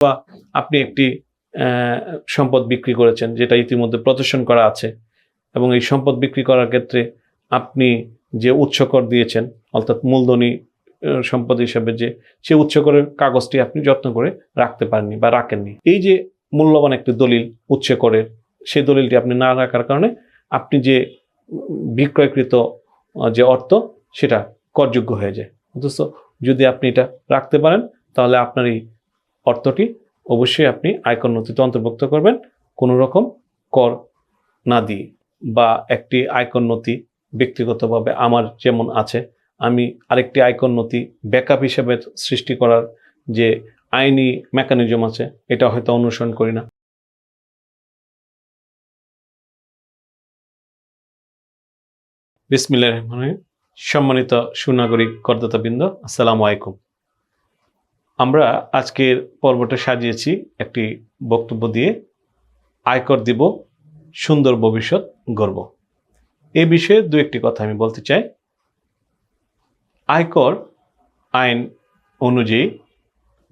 বা আপনি একটি সম্পদ বিক্রি করেছেন যেটা ইতিমধ্যে প্রদর্শন করা আছে এবং এই সম্পদ বিক্রি করার ক্ষেত্রে আপনি যে উৎসকর দিয়েছেন, অর্থাৎ মূলধনী সম্পদ হিসাবে যে, সে উৎসকরের কাগজটি আপনি যত্ন করে রাখতে পারেননি বা রাখেননি। এই যে মূল্যবান একটি দলিল উৎসকরের সেই দলিলটি আপনি না রাখার কারণে আপনি যে, বিক্রয়কৃত যে অর্থ, সেটা করযোগ্য হয়ে যায়। অথচ যদি আপনি এটা রাখতে পারেন, তাহলে আপনার এই অর্থটি অবশ্যই আপনি আয়কর নথিতে অন্তর্ভুক্ত করবেন। কোনো রকম কর না দিয়ে বা একটি আয়কর নথি ব্যক্তিগতভাবে আমার যেমন আছে, আমি আরেকটি আয়কর নথি ব্যাকআপ হিসেবে সৃষ্টি করার যে আইনি মেকানিজম আছে, এটা হয়তো অনুসরণ করি না। বিসমিল্লাহ রহমান সম্মানিত সুনাগরিক করদাতাবৃন্দ, আসসালামু আলাইকুম। আমরা আজকের পর্বটা সাজিয়েছি একটি বক্তব্য দিয়ে। আয়কর দিব, সুন্দর ভবিষ্যৎ গর্ব। এ বিষয়ে দু একটি কথা আমি বলতে চাই। আয়কর আইন অনুযায়ী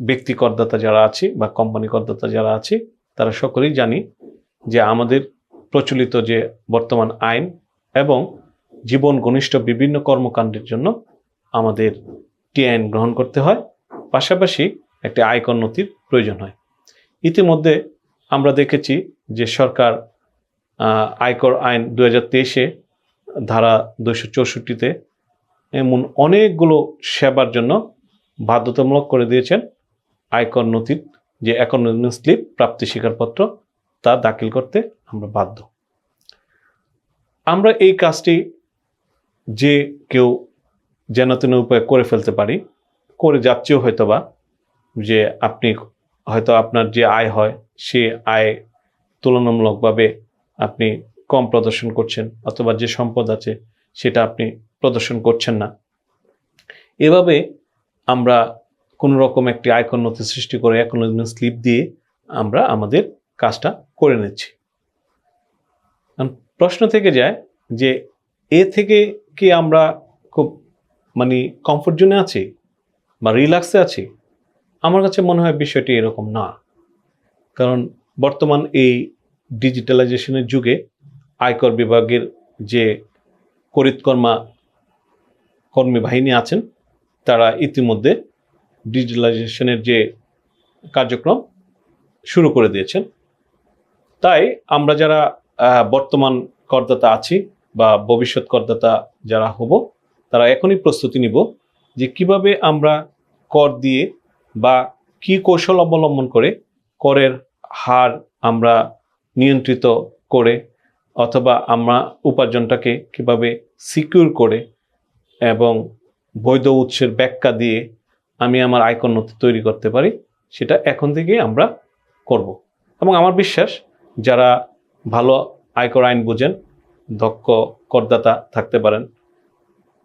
ব্যক্তি করদাতা যারা আছে বা কোম্পানি করদাতা যারা আছে, তারা সকলেই জানি যে আমাদের প্রচলিত যে বর্তমান আইন এবং জীবন ঘনিষ্ঠ বিভিন্ন কর্মকাণ্ডের জন্য আমাদের টি আইন গ্রহণ করতে হয়। পাশাপাশি একটি আয়কর নথির প্রয়োজন হয়। ইতিমধ্যে আমরা দেখেছি যে সরকার আয়কর আইন দু হাজার তেইশে ধারা দুশো চৌষট্টিতে এমন অনেকগুলো সেবার জন্য বাধ্যতামূলক করে দিয়েছেন। আয়কর নথির যে অ্যাকনোলেজমেন্ট স্লিপ প্রাপ্তি স্বীকারপত্র, তা দাখিল করতে আমরা বাধ্য। আমরা এই কাজটি যে কেউ যেন তেন উপায়ে করে ফেলতে পারি করে যাচ্ছেও হয়তো বা যে আপনি হয়তো আপনার যে আয় হয়, সে আয় তুলনামূলকভাবে আপনি কম প্রদর্শন করছেন অথবা যে সম্পদ আছে সেটা আপনি প্রদর্শন করছেন না। এভাবে আমরা কোনো রকম একটি আয়কর নথি সৃষ্টি করে অ্যাকনোলেজমেন্ট স্লিপ দিয়ে আমরা আমাদের কাজটা করে নিচ্ছি। প্রশ্ন থেকে যায় যে এ থেকে কি আমরা খুব মানে কমফোর্ট জোনে আছি? বা রিল্যাক্সে আছি, আমার কাছে মনে হয় বিষয়টি এরকম না। কারণ বর্তমান এই ডিজিটালাইজেশনের যুগে আয়কর বিভাগের যে করিতকর্মা কর্মী বাহিনী আছেন, তারা ইতিমধ্যে ডিজিটালাইজেশনের যে কার্যক্রম শুরু করে দিয়েছেন। তাই আমরা যারা বর্তমান করদাতা আছি বা ভবিষ্যৎ করদাতা যারা হব, তারা এখনই প্রস্তুতি নিব যে কীভাবে আমরা কর দিয়ে বা কি কৌশল অবলম্বন করে করের হার আমরা নিয়ন্ত্রিত করে অথবা আমরা উপার্জনটাকে কীভাবে সিকিউর করে এবং বৈধ উৎসের ব্যাখ্যা দিয়ে আমি আমার আয়কর নথি তৈরি করতে পারি, সেটা এখন থেকেই আমরা করব। এবং আমার বিশ্বাস যারা ভালো আয়কর আইন বুঝেন, দক্ষ করদাতা থাকতে পারেন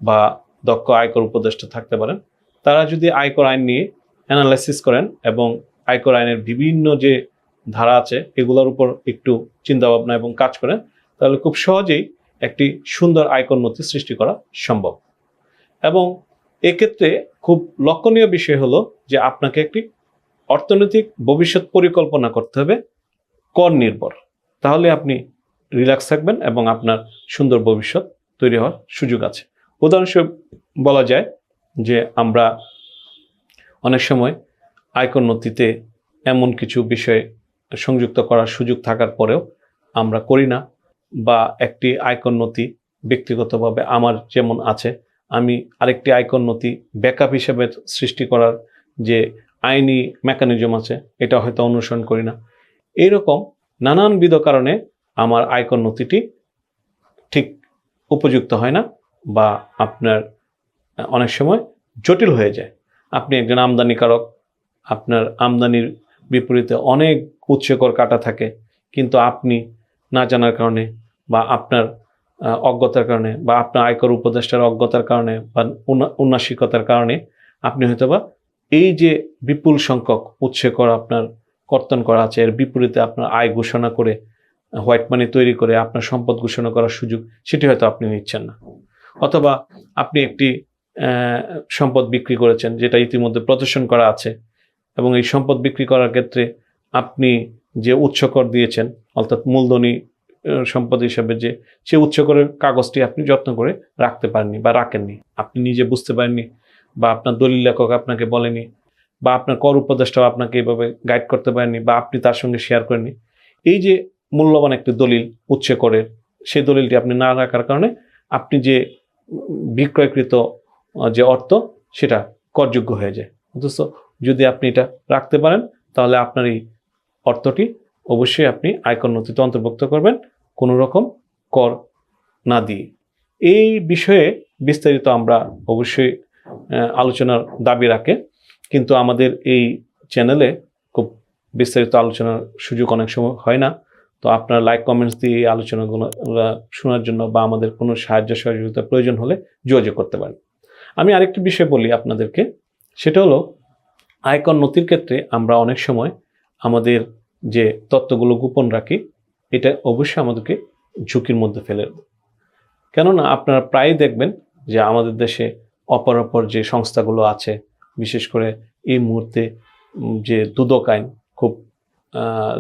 বা দক্ষ আয়কর উপদেষ্টা থাকতে পারেন। তারা যদি আয়কর আইন নিয়ে অ্যানালাইসিস করেন এবং আয়কর আইনের বিভিন্ন যে ধারা আছে, এগুলোর উপর একটু চিন্তা ভাবনা এবং কাজ করেন, তাহলে খুব সহজেই একটি সুন্দর আয়কর নথি সৃষ্টি করা সম্ভব। এবং এক্ষেত্রে খুব লক্ষণীয় বিষয় হলো যে আপনাকে একটি অর্থনৈতিক ভবিষ্যৎ পরিকল্পনা করতে হবে, কর নির্ভর। তাহলে আপনি রিল্যাক্স থাকবেন এবং আপনার সুন্দর ভবিষ্যৎ তৈরি হওয়ার সুযোগ আছে। উদাহরণস্বরূপ বলা যায় যে আমরা অনেক সময় আয়কর নথিতে এমন কিছু বিষয় সংযুক্ত করার সুযোগ থাকার পরেও আমরা করি না বা একটি আয়কর নথি ব্যক্তিগতভাবে আমার যেমন আছে, আমি আরেকটি আয়কর নথি ব্যাকআপ হিসেবে সৃষ্টি করার যে আইনি মেকানিজম আছে, এটা হয়তো অনুসরণ করি না। এইরকম নানানবিধ কারণে আমার আয়কর নথিটি ঠিক উপযুক্ত হয় না। বা আপনার অনেক সময় জটিল হয়ে যায়। আপনি একজন আমদানিকারক, আপনার আমদানির বিপরীতে অনেক উৎসকর কাটা থাকে, কিন্তু আপনি না জানার কারণে বা আপনার অজ্ঞতার কারণে বা আপনার আয়কর উপদেষ্টার অজ্ঞতার কারণে বা উনা- উন্নাসিকতার কারণে আপনি হয়তোবা এই যে বিপুল সংখ্যক উৎসকর আপনার কর্তন করা আছে, এর বিপরীতে আপনার আয় ঘোষণা করে, হোয়াইট মানি তৈরি করে আপনার সম্পদ ঘোষণা করার সুযোগ, সেটি হয়তো আপনি নিচ্ছেন না। অথবা আপনি একটি সম্পদ বিক্রি করেছেন যেটা ইতিমধ্যে প্রদর্শন করা আছে এবং এই সম্পদ বিক্রি করার ক্ষেত্রে আপনি যে উৎসকর দিয়েছেন, অর্থাৎ মূলধনী সম্পদ হিসাবে যে, সে উৎসকরের কাগজটি আপনি যত্ন করে রাখতে পারেননি বা রাখেননি। আপনি নিজে বুঝতে পারেননি বা আপনার দলিল লেখক আপনাকে বলেনি বা আপনার কর উপদেষ্টাও আপনাকে এভাবে গাইড করতে পারেননি বা আপনি তার সঙ্গে শেয়ার করেননি। এই যে, মূল্যবান একটি দলিল উৎসকরের সেই দলিলটি আপনি না রাখার কারণে আপনি যে বিক্রয়কৃত যে অর্থ, সেটা করযোগ্য হয়ে যায়। অথচ যদি আপনি এটা রাখতে পারেন, তাহলে আপনার এই অর্থটি অবশ্যই আপনি আয়কর নথিতে অন্তর্ভুক্ত করবেন, কোনো রকম কর না দিয়ে। এই বিষয়ে বিস্তারিত আমরা অবশ্যই আলোচনার দাবি রাখে, কিন্তু আমাদের এই চ্যানেলে খুব বিস্তারিত আলোচনার সুযোগ অনেক সময় হয় না। তো আপনার লাইক কমেন্টস দিয়ে এই আলোচনাগুলো শোনার জন্য বা আমাদের কোনো সাহায্য সহযোগিতা প্রয়োজন হলে যোগাযোগ করতে পারেন। আমি আরেকটি বিষয় বলি আপনাদেরকে, সেটা হলো আয়কর নথির ক্ষেত্রে আমরা অনেক সময় আমাদের যে তত্ত্বগুলো গোপন রাখি, এটা অবশ্যই আমাদেরকে ঝুঁকির মধ্যে ফেলে। কেননা আপনারা প্রায়ই দেখবেন যে আমাদের দেশে অপর অপর যে সংস্থাগুলো আছে, বিশেষ করে এই মুহূর্তে যে দুদক আইন খুব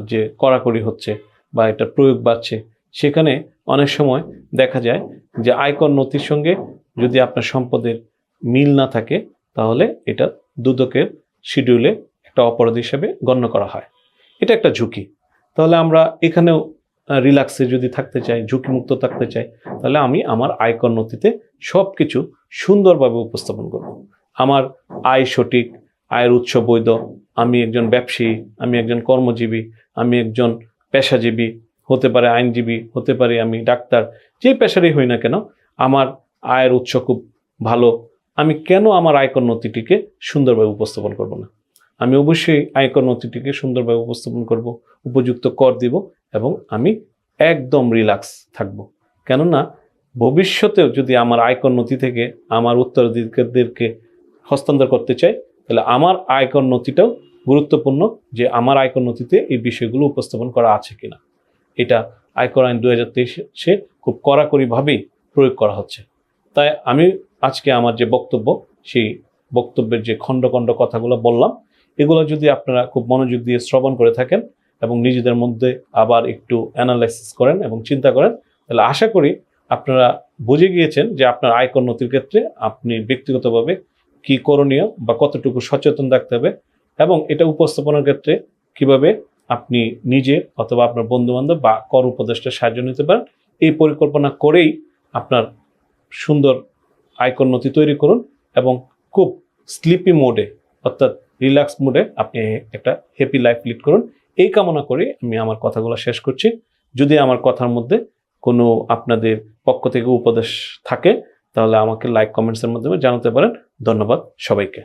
যে কড়াকড়ি হচ্ছে বা এটা প্রয়োগ বাড়ছে, সেখানে অনেক সময় দেখা যায় যে আয়কর নথির সঙ্গে যদি আপনার সম্পদের মিল না থাকে, তাহলে এটা দুদকের শিডিউলে একটা অপরাধ হিসেবে গণ্য করা হয়। এটা একটা ঝুঁকি। তাহলে আমরা এখানেও রিল্যাক্সে যদি থাকতে চাই, ঝুঁকিমুক্ত থাকতে চাই, তাহলে আমি আমার আয়কর নথিতে সব কিছু সুন্দরভাবে উপস্থাপন করব। আমার আয় সঠিক, আয়ের উৎস বৈধ, আমি একজন ব্যবসায়ী, আমি একজন কর্মজীবী, আমি একজন পেশাজীবী হতে পারে, আইনজীবী হতে পারে আমি, ডাক্তার, যে পেশারই হই না কেন, আমার আয়ের উৎস খুব ভালো। আমি কেন আমার আয়কর নথিটিকে সুন্দরভাবে উপস্থাপন করব না? আমি অবশ্যই আয়কর নথিটিকে সুন্দরভাবে উপস্থাপন করব, উপযুক্ত কর দিব এবং আমি একদম রিল্যাক্স থাকব। কেননা ভবিষ্যতেও যদি আমার আয়কর নথি থেকে আমার উত্তরাধিকারদেরকে হস্তান্তর করতে চাই, তাহলে আমার আয়কর নথিটাও গুরুত্বপূর্ণ যে আমার আয়কর নথিতে এই বিষয়গুলো উপস্থাপন করা আছে কিনা। এটা আয়কর আইন দু হাজার তেইশে খুব কড়াকড়িভাবেই প্রয়োগ করা হচ্ছে। তাই আমি আজকে আমার যে বক্তব্য, সেই বক্তব্যের যে খণ্ড খণ্ড কথাগুলো বললাম, এগুলো যদি আপনারা খুব মনোযোগ দিয়ে শ্রবণ করে থাকেন এবং নিজেদের মধ্যে আবার একটু অ্যানালাইসিস করেন এবং চিন্তা করেন, তাহলে আশা করি আপনারা বুঝে গিয়েছেন যে আপনার আয়কর নথির ক্ষেত্রে আপনি ব্যক্তিগতভাবে কি করণীয় বা কতটুকু সচেতন থাকতে হবে এবং এটা উপস্থাপনার ক্ষেত্রে কীভাবে আপনি নিজে অথবা আপনার বন্ধু বান্ধব বা কর উপদেষ্টার সাহায্য নিতে পারেন, এই পরিকল্পনা করেই আপনার সুন্দর আয়কর নথি তৈরি করুন এবং খুব স্লিপি মোডে অর্থাৎ রিল্যাক্স মোডে আপনি একটা হ্যাপি লাইফ লিড করুন। এই কামনা করে আমি আমার কথাগুলো শেষ করছি। যদি আমার কথার মধ্যে কোনো আপনাদের পক্ষ থেকে উপদেশ থাকে, তাহলে আমাকে লাইক কমেন্টসের মাধ্যমে জানাতে পারেন। ধন্যবাদ সবাইকে।